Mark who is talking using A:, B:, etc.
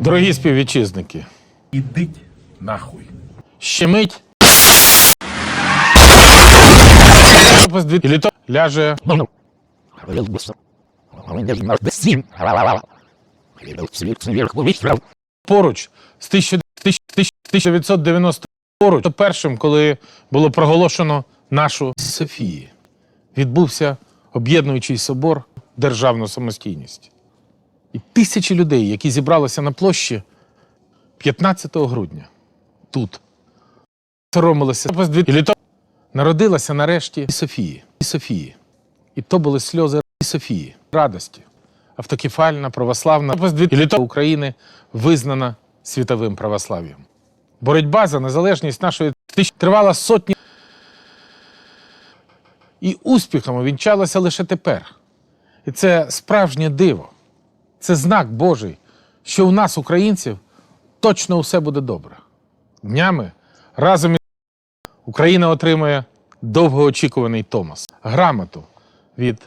A: Дорогі співвітчизники,
B: Ідіть нахуй.
A: ще мить. І літо ляже поруч з 1990 поруч першим, коли було проголошено нашу Софії, відбувся об'єднуючий собор державну самостійність. І тисячі людей, які зібралися на площі 15 грудня тут, соромилися. І літо народилася нарешті і Софії. І Софії. І то були сльози і Софії, радості. Автокефальна, православна і літо України визнана світовим православ'ям. Боротьба за незалежність нашої тисячі тривала сотні. І успіхом вінчалася лише тепер. І це справжнє диво. Це знак Божий, що у нас, українців, точно усе буде добре. Днями разом із Україна отримує довгоочікуваний Томас, грамоту від